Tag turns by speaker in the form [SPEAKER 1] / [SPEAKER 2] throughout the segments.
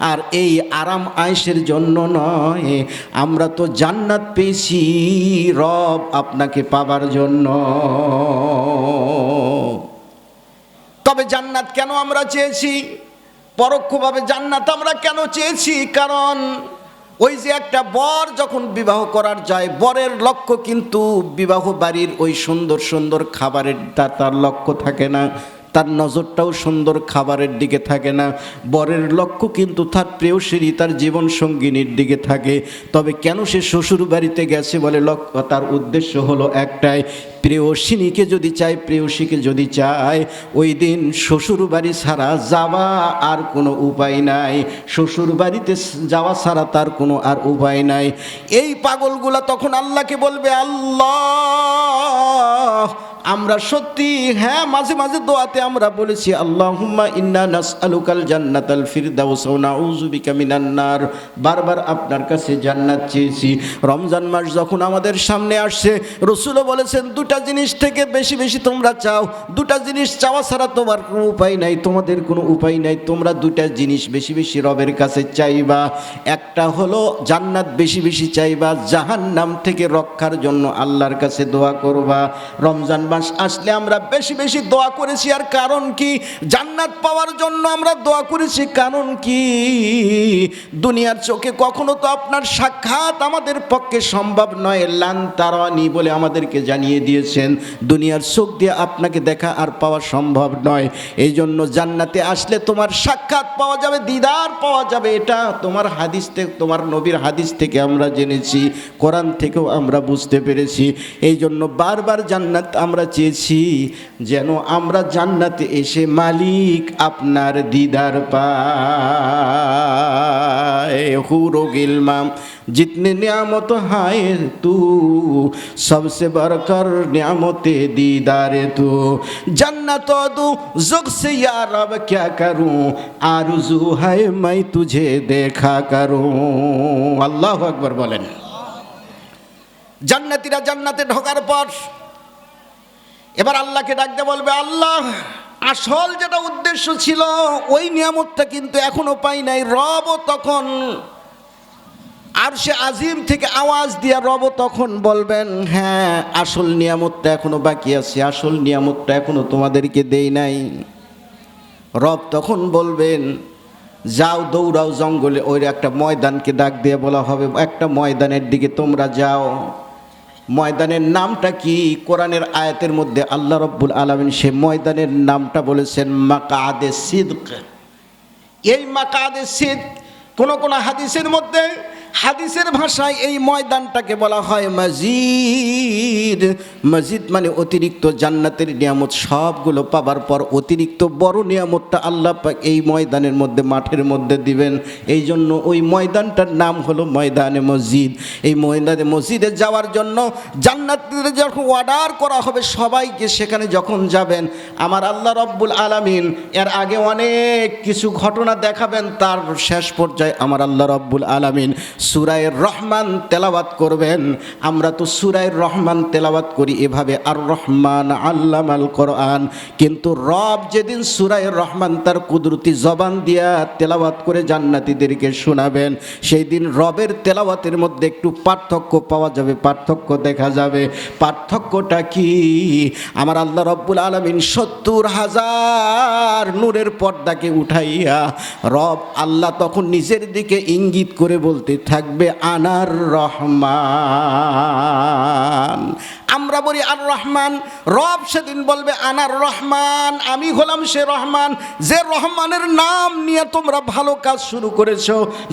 [SPEAKER 1] আর এই আরাম আয়েসের জন্য নয়। আমরা তো জান্নাত পেয়েছি, রব আপনাকে পাবার জন্য। তবে জান্নাত কেন আমরা চেয়েছি? পরোক্ষভাবে জান্নাত আমরা কেন চেয়েছি? কারণ ওই যে একটা বর যখন বিবাহ করার যায়, বরের লক্ষ্য কিন্তু বিবাহ বাড়ির ওই সুন্দর সুন্দর খাবারের তার লক্ষ্য থাকে না। তার নজরটাও সুন্দর, খাবারের দিকে থাকে না। বরের লক্ষ্য কিন্তু তার প্রেয়সীরই তার জীবন সঙ্গিনীর দিকে থাকে। তবে কেন সে শ্বশুর বাড়িতে গেছে বলে লক্ষ্য? তার উদ্দেশ্য হলো একটাই প্রেয়সিনীকে যদি চায় প্রেয়সীকে যদি চায়, ওই দিন শ্বশুর বাড়ি ছাড়া যাওয়া আর কোনো উপায় নাই। শ্বশুর বাড়িতে যাওয়া ছাড়া তার কোনো আর উপায় নাই। এই পাগলগুলা তখন আল্লাহকে বলবে, আল্লাহ আমরা সত্যি হ্যাঁ মাঝে মাঝে দোয়াতে আমরা বলেছি, আল্লাহুম্মা ইন্না নাসআলুকাল জান্নাতাল ফিরদাউস ওয়া নাউযু বিকা মিনান বারবার আপনার কাছে জান্নাত চেয়েছি। রমজান মাস যখন আমাদের সামনে আসছে, রসুলও বলেছেন, দুটা জিনিস থেকে বেশি বেশি তোমরা চাও। দুটা জিনিস চাওয়া ছাড়া তোমার কোনো উপায় নাই, তোমাদের কোনো উপায় নাই। তোমরা দুটা জিনিস বেশি বেশি রবের কাছে চাইবা। একটা হলো জান্নাত বেশি বেশি চাইবা। জাহান্নাম থেকে রক্ষার জন্য আল্লাহর কাছে দোয়া করবা। রমজান মাস আসলে আমরা বেশি বেশি দোয়া করেছি, আর কারণ কি? জান্নাত পাওয়ার জন্য আমরা দোয়া করেছি, কারণ কি? দুনিয়ার চোখে কখনো তো আপনার সাক্ষাৎ আমাদের পক্ষে সম্ভব নয়, লান তারানি বলে আমাদেরকে জানিয়ে দিয়েছেন। দুনিয়ার চোখ দিয়ে আপনাকে দেখা আর পাওয়া সম্ভব নয়। এই জন্য জান্নাতে আসলে তোমার সাক্ষাৎ পাওয়া যাবে, দিদার পাওয়া যাবে, এটা তোমার হাদিস থেকে তোমার নবীর হাদিস থেকে আমরা জেনেছি, কোরআন থেকেও আমরা বুঝতে পেরেছি। এই জন্য বারবার জান্নাত আমরা চেয়েছি যেন আমরা জান্নাতে এসে মালিক আপনার দিদার পায়। মাম, জিতনে নিয়ামত হায় তু, সবসে বরকর নিয়ামতে দিদার তু। জান্নাত দু জগ সে ক্যা করু আরজু হায় মাই তুঝে দেখা করু। আল্লাহ আকবর বলেন। জান্নাতিরা জান্নাতে ঢোকার পর এবার আল্লাহকে ডাকতে বলবে, আল্লাহ, আসল যেটা উদ্দেশ্য ছিল, ওই নিয়ামতটা কিন্তু এখনও পাই নাই। রবও তখন আর সে আজিম থেকে আওয়াজ দিয়া রব তখন বলবেন হ্যাঁ আসল নিয়ামতটা এখনও বাকি আছে, আসল নিয়ামতটা এখনও তোমাদেরকে দেই নাই। রব তখন বলবেন, যাও, দৌড়াও জঙ্গলে, ওই একটা ময়দানকে ডাক দিয়ে বলা হবে। একটা ময়দানের দিকে তোমরা যাও। ময়দানের নামটা কি? কোরআনের আয়াতের মধ্যে আল্লাহ রব্বুল আলমিন সে ময়দানের নামটা বলেছেন, মাকাদে সিদ্ক। এই মাকাদে সিদ কোন কোন হাদিসের মধ্যে হাদিসের ভাষায় এই ময়দানটাকে বলা হয় মসজিদ। মসজিদ মানে অতিরিক্ত জান্নাতের নিয়ামত, সবগুলো পাবার পর অতিরিক্ত বড় নিয়ামতটা আল্লাহ পাক এই ময়দানের মধ্যে, মাঠের মধ্যে দিবেন। এই জন্য ওই ময়দানটার নাম হলো ময়দানে মসজিদ। এই ময়দানে মসজিদে যাওয়ার জন্য জান্নাতের যখন অর্ডার করা হবে, সবাইকে সেখানে যখন যাবেন, আমার আল্লাহ রব্বুল আলামিন এর আগে অনেক কিছু ঘটনা দেখাবেন, তার শেষ পর্যায়ে আমার আল্লাহ রব্বুল আলামিন সুরায়ের রহমান তেলাওয়াত করবেন। আমরা তো সুরায়ের রহমান তেলাওয়াত করি এভাবে, আর রহমান আল্লাম আল কোরআন। কিন্তু রব যেদিন সুরায়ের রহমান তার কুদরতি জবান দিয়া তেলাওয়াত করে জান্নাতীদেরকে শোনাবেন, সেই দিন রবের তেলাওয়াতের মধ্যে একটু পার্থক্য পাওয়া যাবে, পার্থক্য দেখা যাবে। পার্থক্যটা কি? আমার আল্লাহ রব্বুল আলমিন সত্তর হাজার নূরের পর্দাকে উঠাইয়া রব আল্লাহ তখন নিজের দিকে ইঙ্গিত করে বলতে থাকবে আনার রহমান। আমরা বলি আর রহমান, রব সেদিন বলবে আনার রহমান, আমি হলাম সে রহমান। যে রহমানের নাম নিয়ে তোমরা ভালো কাজ শুরু করেছ,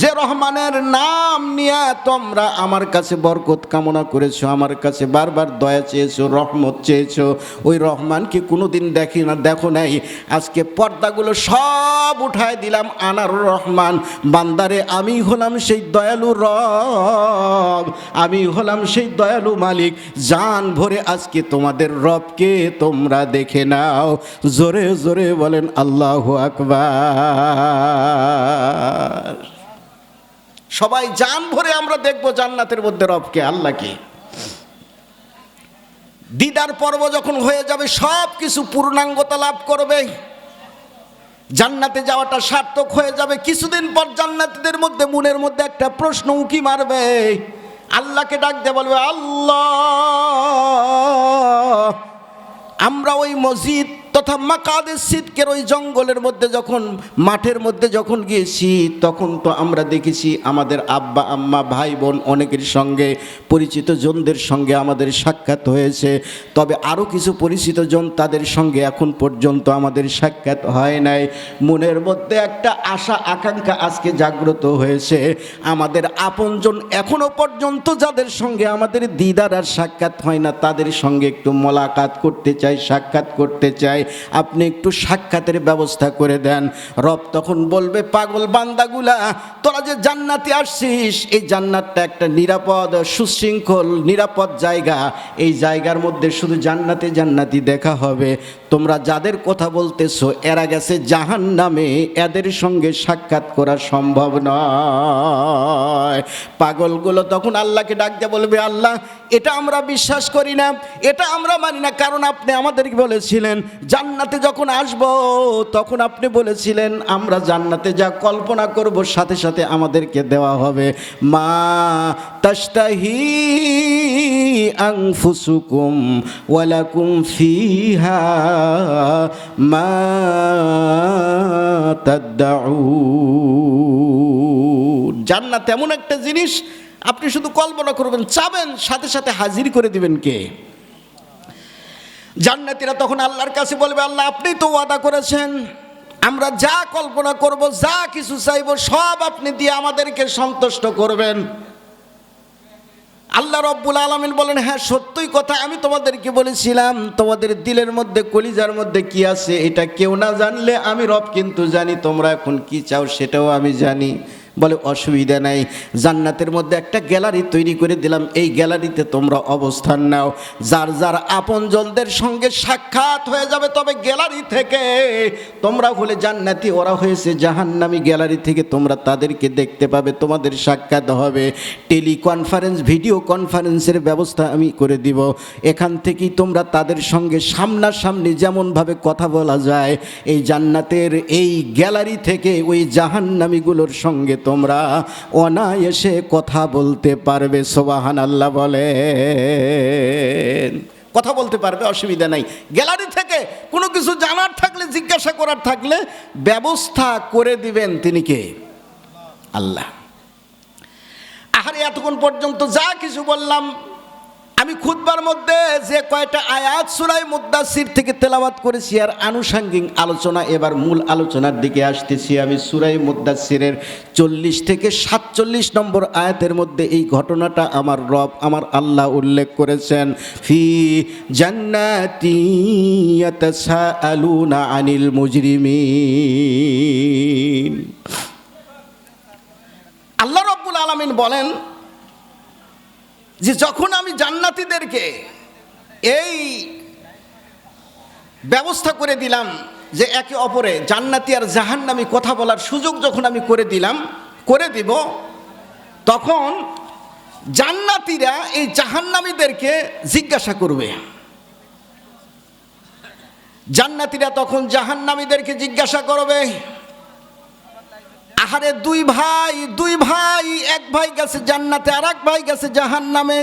[SPEAKER 1] যে রহমানের নাম নিয়ে তোমরা আমার কাছে বরকত কামনা করেছ, আমার কাছে বারবার দয়া চেয়েছো, রহমত চেয়েছো, ওই রহমানকে কোনোদিন দেখি না, দেখো নাই? আজকে পর্দাগুলো সব উঠায় দিলাম আনার রহমান। বান্দারে, আমি হলাম সেই দয়ালু রব। আমি হলাম সেই দয়ালু মালিক, জান ভরে আজকে তোমাদের রবকে তোমরা দেখে নাও। জোরে জোরে বলেন, আল্লাহ আকবার। সবাই জান ভরে আমরা দেখব জান্নাতের মধ্যে রবকে আল্লাহকে দিদার পর্ব যখন হয়ে যাবে সব কিছু পূর্ণাঙ্গতা লাভ করবে। জান্নাতে যাওয়াটা সার্থক হয়ে যাবে। কিছুদিন পর জান্নাতিদের মধ্যে, মনের মধ্যে একটা প্রশ্ন উঁকি মারবে। আল্লাহকে ডাকতে বলবে, আল্লাহ, আমরা ওই মসজিদ তথা মাকাদের শীতকের ওই জঙ্গলের মধ্যে যখন, মাঠের মধ্যে যখন গিয়েছি, তখন তো আমরা দেখেছি আমাদের আব্বা, আম্মা, ভাই বোন অনেকের সঙ্গে পরিচিত জনদের সঙ্গে আমাদের সাক্ষাৎ হয়েছে। তবে আরও কিছু পরিচিত জন তাদের সঙ্গে এখন পর্যন্ত আমাদের সাক্ষাৎ হয় নাই। মনের মধ্যে একটা আশা, আকাঙ্ক্ষা আজকে জাগ্রত হয়েছে। আমাদের আপনজন এখনও পর্যন্ত যাদের সঙ্গে আমাদের দিদার আর সাক্ষাৎ হয় না, তাদের সঙ্গে একটু মোলাকাত করতে চাই, সাক্ষাৎ করতে চাই। আপনি একটু সাক্ষাতের ব্যবস্থা করে দেন। রব তখন বলবে, পাগল বান্দাগুলা, তোরা যে জান্নাতে আসছিস, এই জান্নাতটা একটা নিরাপদ, সুশৃঙ্খল, নিরাপদ জায়গা। এই জায়গার মধ্যে শুধু জান্নাতে জান্নাতি দেখা হবে। তোমরা যাদের কথা বলতেছো, এরা গেছে জাহান নামে এদের সঙ্গে সাক্ষাৎ করা সম্ভব নয়। পাগলগুলো তখন আল্লাহকে ডাক দিয়ে বলবে, আল্লাহ এটা আমরা বিশ্বাস করি না, এটা আমরা মানি না। কারণ আপনি আমাদেরকে বলেছিলেন, জান্নাতে যখন আসব, তখন আপনি বলেছিলেন, আমরা জান্নাতে যা কল্পনা করব, সাথে সাথে আমাদেরকে দেওয়া হবে। মা তাস্তাহি আংফুসুকুম ওয়ালাকুম ফিহা মা তাদ্দাউন জান্নাত এমন একটা জিনিস আপনি শুধু কল্পনা করবেন, চাবেন, সাথে সাথে হাজির করে দিবেন কে? জান্নাতীরা তখন আল্লাহর কাছে বলবে, আল্লাহ, আপনি তো ওয়াদা করেছেন, আমরা যা কল্পনা করব, যা কিছু চাইব, সব আপনি দিয়ে আমাদেরকে সন্তুষ্ট করবেন। আল্লাহ রব্বুল আলমিন বলেন হ্যাঁ সত্যই কথা, আমি তোমাদেরকে বলেছিলাম, তোমাদের দিলের মধ্যে, কলিজার মধ্যে কি আছে, এটা কেউ না জানলে আমি রব কিন্তু জানি, তোমরা এখন কি চাও সেটাও আমি জানি। বলে, অসুবিধা নাই, জান্নাতের মধ্যে একটা গ্যালারি তৈরি করে দিলাম, এই গ্যালারিতে তোমরা অবস্থান নাও। যার যার আপনজনদের সঙ্গে সাক্ষাৎ হয়ে যাবে, তবে গ্যালারি থেকে তোমরা হলে জান্নাতি, ওরা হয়েছে জাহান্নামি গ্যালারি থেকে তোমরা তাদেরকে দেখতে পাবে, তোমাদের সাক্ষাৎ হবে। টেলিকনফারেন্স, ভিডিও কনফারেন্সের ব্যবস্থা আমি করে দিব। এখান থেকেই তোমরা তাদের সঙ্গে সামনাসামনি যেমনভাবে কথা বলা যায়, এই জান্নাতের এই গ্যালারি থেকে ওই জাহান্নামিগুলোর সঙ্গে তোমরা অনায়াসে কথা বলতে পারবে সোবাহান আল্লাহ বলে কথা বলতে পারবে, অসুবিধা নাই। গ্যালারি থেকে কোনো কিছু জানার থাকলে, জিজ্ঞাসা করার থাকলে ব্যবস্থা করে দিবেন তিনি কে? আল্লাহ। আহারে, এতক্ষণ পর্যন্ত যা কিছু বললাম আমি খুদবার মধ্যে যে কয়টা আয়াত সুরাই মুদাসির থেকে তেলাওয়াত করেছি আর আনুষাঙ্গিক আলোচনা, এবার মূল আলোচনার দিকে আসতেছি। আমি সুরাই মুদাসিরের চল্লিশ থেকে সাতচল্লিশ নম্বর আয়াতের মধ্যে এই ঘটনাটা আমার রব, আমার আল্লাহ উল্লেখ করেছেন। ফি জান্নাতি ইয়াতাসাআলুনা আনিল মুজরিমিন। আল্লাহ রব্বুল আলমিন বলেন যে যখন আমি জান্নাতীদেরকে এই ব্যবস্থা করে দিলাম যে একে অপরে জান্নাতি আর জাহান জাহান্নামি কথা বলার সুযোগ যখন আমি করে দিলাম, করে দিব, তখন জান্নাতিরা এই জাহান্নামীদেরকে জিজ্ঞাসা করবে। জান্নাতিরা তখন জাহান্নামীদেরকে জিজ্ঞাসা করবে। আহারে দুই ভাই দুই ভাই, এক ভাই গেছে জান্নাতে আর এক ভাই গেছে জাহান নামে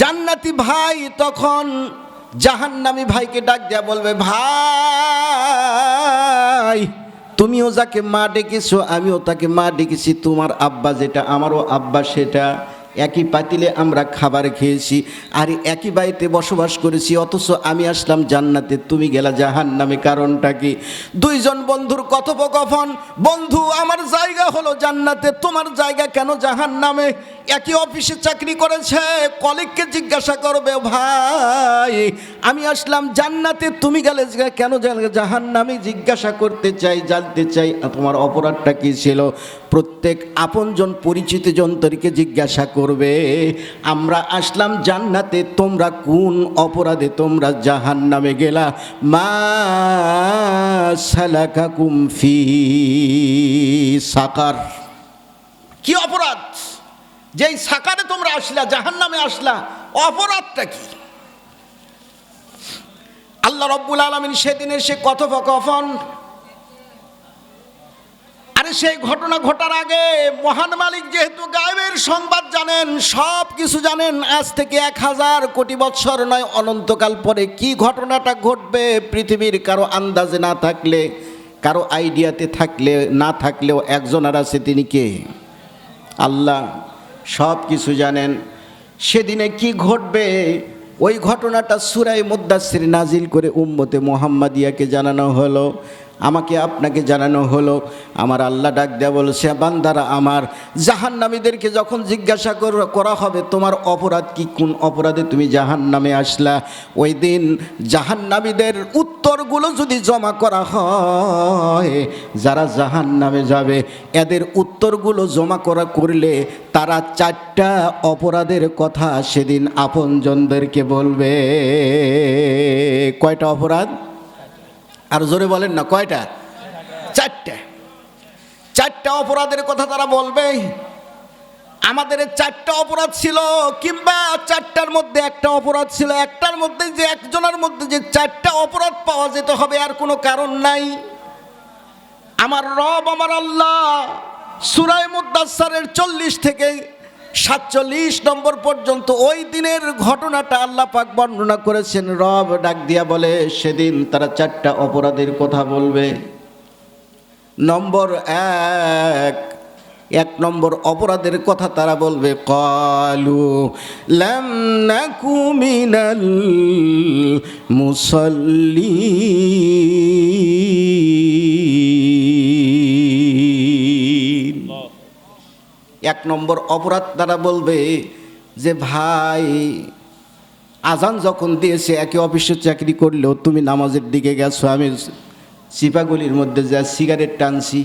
[SPEAKER 1] জান্নাতি ভাই তখন জাহান্নামী ভাইকে ডাক দেয়া বলবে, ভাই, তুমিও যাকে মা ডেকেছো, আমিও তাকে মা ডেকেছি। তোমার আব্বা যেটা, আমারও আব্বা সেটা। একই পাতিলে আমরা খাবার খেয়েছি, আর একই বাড়িতে বসবাস করেছি, অথচ আমি আসলাম জান্নাতে, তুমি গেলা জাহান নামে কারণটা কি? দুইজন বন্ধুর কথোপকথন, বন্ধু, আমার জায়গা হলো জান্নাতে, তোমার জায়গা কেন জাহান নামে একই অফিসে চাকরি করেছে কলিগকে জিজ্ঞাসা করবে, ভাই, আমি আসলাম জান্নাতে, তুমি গেলে কেন জাহান নামে জিজ্ঞাসা করতে চাই, জানতে চাই তোমার অপরাধটা কি ছিল? প্রত্যেক আপনজন পরিচিত জনদেরকে জিজ্ঞাসা করবে, আমরা আসলাম জান্নাতে, তোমরা কোন অপরাধে তোমরা জাহান নামে গেলা? মা কুমফি সাকার। কি অপরাধ? যেই সাকারে তোমরা আসলা জাহান নামে আসলা, অপরাধটা কি? আল্লাহ রব্বুল আলমিন সেদিনের সে কথোপকথন আরে সেই ঘটনা ঘটার আগে মহান মালিক যেহেতু গায়েবের সংবাদ জানেন সব কিছু জানেন, আজ থেকে এক হাজার কোটি বৎসর নয়, অনন্তকাল পরে কি ঘটনাটা ঘটবে পৃথিবীর কারও আন্দাজে না থাকলে, কারও আইডিয়াতে থাকলে, না থাকলেও একজন আর আছে তিনি কে? আল্লাহ। সব কিছু জানেন। সেদিনে কি ঘটবে? ওই ঘটনাটা সুরাই মুদাসির নাজিল করে উম্মতে মোহাম্মদিয়াকে জানানো হলো। আমাকে আপনাকে জানানো হলো। আমার আল্লাহ ডাক দেয়া বলছে বান্দারা আমার, জাহান্নামীদেরকে যখন জিজ্ঞাসা করা হবে, তোমার অপরাধ কি? কোন অপরাধে তুমি জাহান নামে আসলা? ওই দিন জাহান্নামীদের উত্তরগুলো যদি জমা করা হয়, যারা জাহান নামে যাবে, এদের উত্তরগুলো জমা করা করলে তারা চারটা অপরাধের কথা সেদিন আপনজনদেরকে বলবে। কয়টা অপরাধ? আর জোরে বলেন না, কয়টা? চারটা। চারটা অপরাধের কথা তারা বলবে। আমাদের চারটা অপরাধ ছিল, কিংবা চারটার মধ্যে একটা অপরাধ ছিল, একটার মধ্যে যে একজনের মধ্যে যে চারটা অপরাধ পাওয়া যেতে হবে, আর কোনো কারণ নাই। আমার রব, আমার আল্লাহ সুরাই মুদাসারের চল্লিশ থেকে সাতচল্লিশ নম্বর পর্যন্ত ওই দিনের ঘটনাটা আল্লাহ পাক বর্ণনা করেছেন, রব ডাক দিয়া বলে, সেদিন তারা চারটা অপরাধের কথা বলবে। নম্বর এক এক নম্বর অপরাধের কথা তারা বলবে, কালু মিনাল মুসল্লিন। এক নম্বর অপরাধ তারা বলবে যে, ভাই, আজান যখন দিয়েছে, একে অফিসে চাকরি করলেও তুমি নামাজের দিকে গেছো, আমি চিপাগুলির মধ্যে যা সিগারেট টানছি।